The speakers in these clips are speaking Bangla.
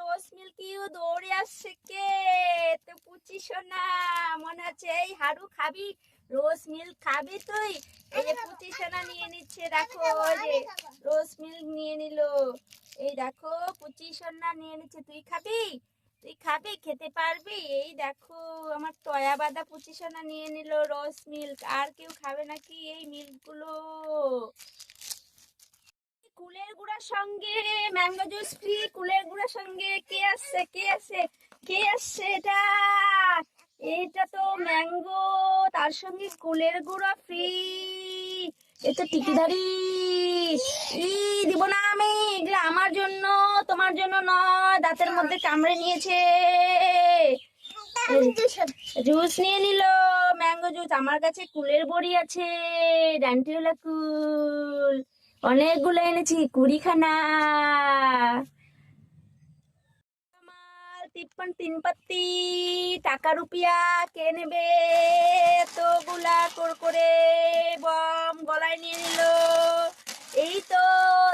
রোজ মিল্কিও দৌড়ে আসছে কে? তো মনে এই হাড়ু খাবি? রোজ খাবি তুই? এই যে নিয়ে নিচ্ছে, দেখো ওই যে রোজ নিয়ে নিল। এই দেখো পুচিস না নিয়ে নিচ্ছে, তুই খাবি? তুই খাবি? খেতে পারবি? এই দেখো, আমার টয়া বাদা পুচিস না নিয়ে নিল রোজ মিল্ক। আর কেউ খাবে নাকি এই মিল্কগুলো কুলের গুড়ার সঙ্গে ম্যাঙ্গো জুস ফ্রি কুলের গুড়ার সঙ্গে কে আসছে কে আসছে কে আসছে এটা? এটা তো ম্যাঙ্গো তার সঙ্গে কুলের গুঁড়া ফ্রি। এটা টিকিধারি ই দিব না আমি এগুলো আমার জন্য তোমার জন্য নয় দাঁতের মধ্যে কামড়ে নিয়েছে। জুস নিয়ে নিল ম্যাঙ্গো জুস আমার কাছে কুলের বড়ি আছে ডান্টিওলা কুল। অনেকগুলো এনেছি, কুড়িখানা। তিপ্পান তিন পাত্তি টাকা রুপিয়া, কে নেবে? তো গুলা করে বম গলায় নিয়ে নিল। এই তো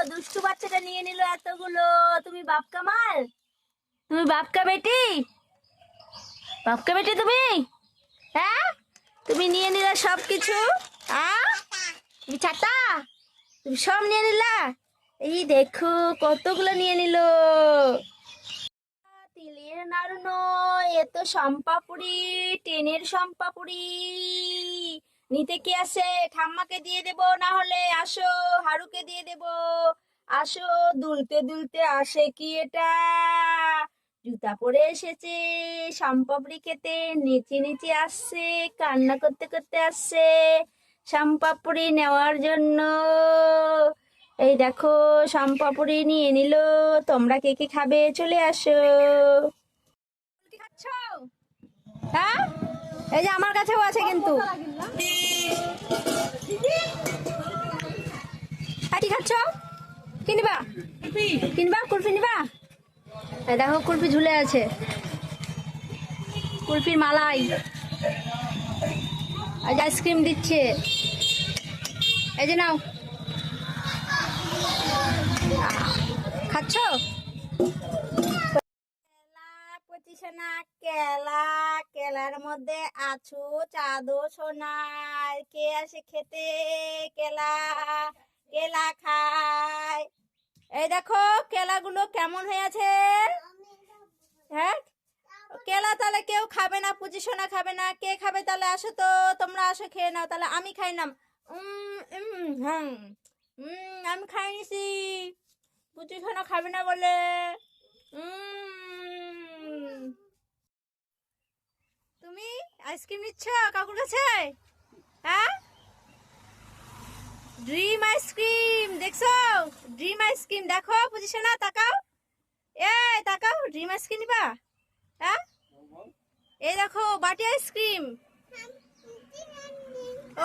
দুষ্টু বাচ্চাটা নিয়ে নিল এতগুলো। তুমি বাপ কামাল? তুমি বাপকা বেটি? বাপকা বেটি তুমি? হ্যাঁ? তুমি নিয়ে নিলে সব কিছু হ্যাঁ চাটা তুমি সব নিয়ে নিলা? এই দেখো, কতগুলো নিয়ে নিল। তিলের নাড়ু নয়, এ তো সম্পাপুরি টেনের সম্পাপুরি নিতে কি আসে? ঠাম্মাকে দিয়ে দেব, না হলে আসো, হারুকে দিয়ে দেব। আসো, দুলতে দুলতে আসে কি এটা? জুতা পরে এসেছে সম্পাপুরি খেতে, নেচে নেচে আসছে, কান্না করতে করতে আসছে। শামপাপুরি নেওয়ার জন্য। এই দেখো শামপাপুরি নিয়ে নিল। তোমরা কে কে খাবে চলে আসো। হ্যাঁ? এই যে আমার কাছেও আছে কিন্তু। কি খাচ্ছ? কিনবা কিনবা? কুলফি নিবা? দেখো কুলফি ঝুলে আছে। কুলফির মালাই। আজ আইসক্রিম দিচ্ছে। এই যে নাও। খাচ্ছ? পঁচিশনা কেলা কেলার মধ্যে আছু চাদো সোনার কে আসে খেতে? কেলা কেলা খায়। এই দেখো কেলাগুলো কেমন হয়ে আছে হ্যাঁ? কেলা তাহলে কেউ খাবে না পুজি সোনা খাবে না কে খাবে তাহলে? আসো তো তোমরা আসো খেয়ে নাও তাহলে আমি খাই উম, আমি খাই নিছি পুজি সোনা খাবে না বলে। তুমি আইসক্রিম নিচ্ছ? কাকুর কাছে? হ্যাঁ? ড্রিম আইসক্রিম দেখছ? ড্রিম আইসক্রিম দেখো পুজি সোনা তাকাও। এ তাকাও ড্রিম আইসক্রিম নিবা? হ্যাঁ? এই দেখো, বাটি আইসক্রিম।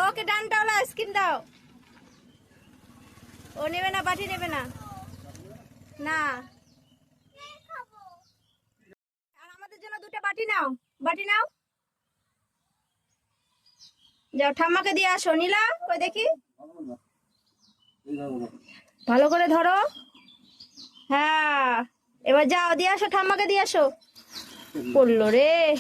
ওকে, ডানটাওয়ালা আইসক্রিম দাও। ও নেবে না, বাটি নেবে না। না। আর আমাদের জন্য দুটো বাটি নাও। বাটি নাও। যাও, ঠাম্মাকে দিয়ে আসো। নীলা, কই দেখি? ভালো করে ধরো। হ্যাঁ। এবার যাও, দিয়ে আসো, ঠাম্মাকে দিয়ে আসো। পড়ল রে।